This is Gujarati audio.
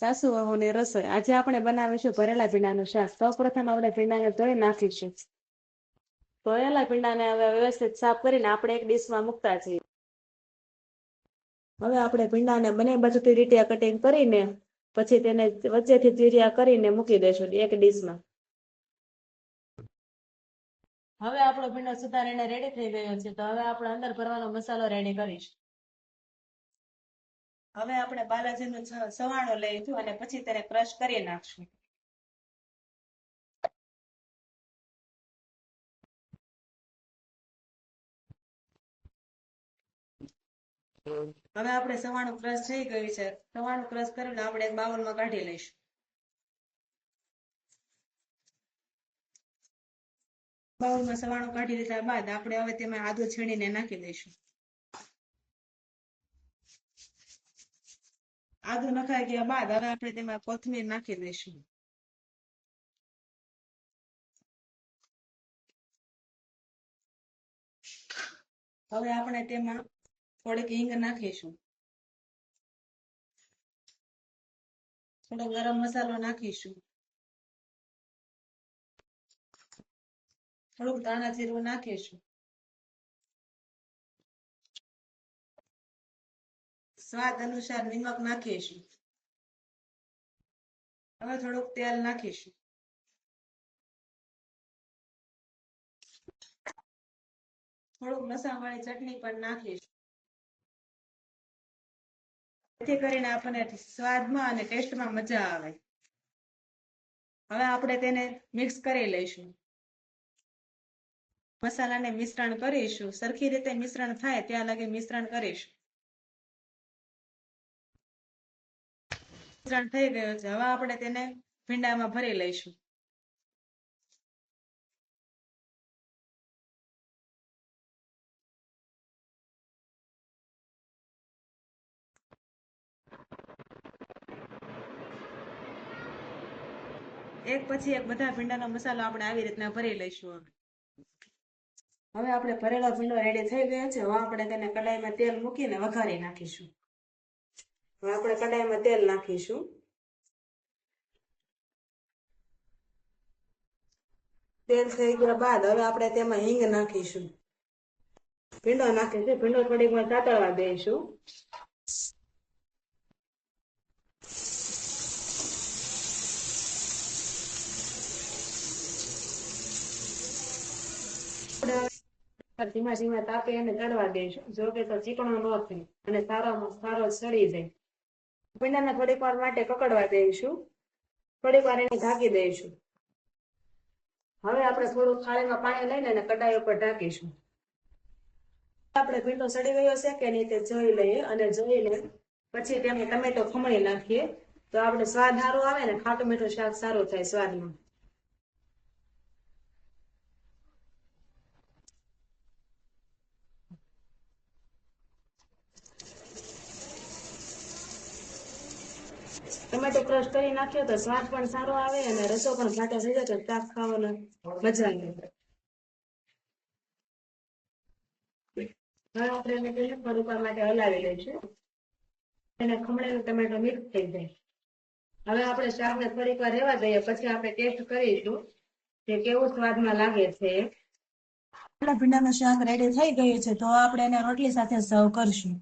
સાસુ વહુની રસોઈ. આજે આપણે બનાવીશું ભરેલા ભીંડાનું શાક. સૌપ્રથમ આપણે ભીંડાને ધોઈ નાખીશું. ધોયેલા ભીંડાને હવે વ્યવસ્થિત સાફ કરીને આપણે એક ડીશમાં મૂકતા છીએ હવે આપણે ભીંડાને બંને બાજુથી રીટિયા કટિંગ કરીને પછી તેને વચ્ચેથી ચીરિયા કરીને મૂકી દઈશું એક ડીશમાં. હવે આપણો ભીંડો સુધારીને રેડી થઈ ગયો છે. તો હવે આપણે અંદર ભરવાનો મસાલો રેડી કરીશું. હવે આપણે બાલાજીનું નું સવાણું લઈશું અને પછી તેને ક્રશ કરી નાખશું. હવે આપણે સવાણું ક્રશ થઈ ગયું છે. સવાણું ક્રશ કરીને આપણે એક બાઉલમાં કાઢી લઈશું. બાઉલમાં સવાણું કાઢી લીધા બાદ આપણે હવે તેમાં આદુ છીણીને નાખી દઈશું. આદુ નખાઈ ગયા બાદ હવે આપણે તેમાં કોથમીર નાખી દઈશું હવે આપણે તેમાં થોડીક હિંગ નાખીશું થોડો ગરમ મસાલો નાખીશું થોડુંક ધાણા જીરું નાખીશું સ્વાદ અનુસાર નિમક નાખીશું. હવે થોડુંક તેલ નાખીશું. થોડુંક લસણવાળી ચટણી પણ નાખીશું. જેથી કરીને આપણને સ્વાદમાં અને ટેસ્ટમાં મજા આવે. હવે આપણે તેને મિક્સ કરી લઈશું. મસાલાને મિશ્રણ કરીશું. સરખી રીતે મિશ્રણ થાય ત્યાં લગી મિશ્રણ કરીશું. મિશ્રણ થઈ ગયો છે. હવે આપણે તેને ભીંડામાં ભરી લઈશું. એક પછી એક બધા ભીંડાનો મસાલો આપણે આવી રીતના ભરી લઈશું હવે. હવે આપણે ભરેલો ભીંડો રેડી થઈ ગયો છે. હવે આપણે તેને કડાઈમાં તેલ મૂકીને વઘારી નાખીશું. હવે આપણે કડાઈમાં તેલ નાખીશું. તેલ થઈ ગયા બાદ હવે આપણે તેમાં હિંગ નાખીશું. ભીંડો નાખીશું ભીંડો થોડીક વાર તાતળવા દઈશું. ધીમા ધીમા તાપે એને ચડવા દઈશું. જો કે તો ચીકણો ન થાય અને સારામાં સારો સડી જાય. ભીંડાને થોડીક વાર માટે પકડવા દઈશું. થોડીક વાર એને ઢાંકી દઈશું. હવે આપણે થોડું થાળીમાં પાણી લઈને એને કડાઈ ઉપર ઢાંકીશું. આપણે ભીંડો સડી ગયો છે કે નહીં તે જોઈ લઈએ અને જોઈને પછી તેમાં ટમેટો ખમણી નાખીએ. તો આપણે સ્વાદ સારો આવે ને ખાટું મીઠું શાક સારું થાય સ્વાદમાં. ટમેટો ક્રશ કરી નાખ્યો તો સ્વાદ પણ સારો આવે અને રસો પણ ઘાટો થઈ જાય તો શાક ખાવાનો મજા આવે. માટે હલાવી લઈશું. એને ખમણેલું ટમેટો મિક્સ થઈ જાય. હવે આપણે શાકને થોડીક વાર રહેવા દઈએ, પછી આપણે ટેસ્ટ કરીશું કે કેવું સ્વાદમાં લાગે છે. આપણા ભીંડાનું શાક રેડી થઈ ગયું છે, તો આપણે એને રોટલી સાથે સર્વ કરશું.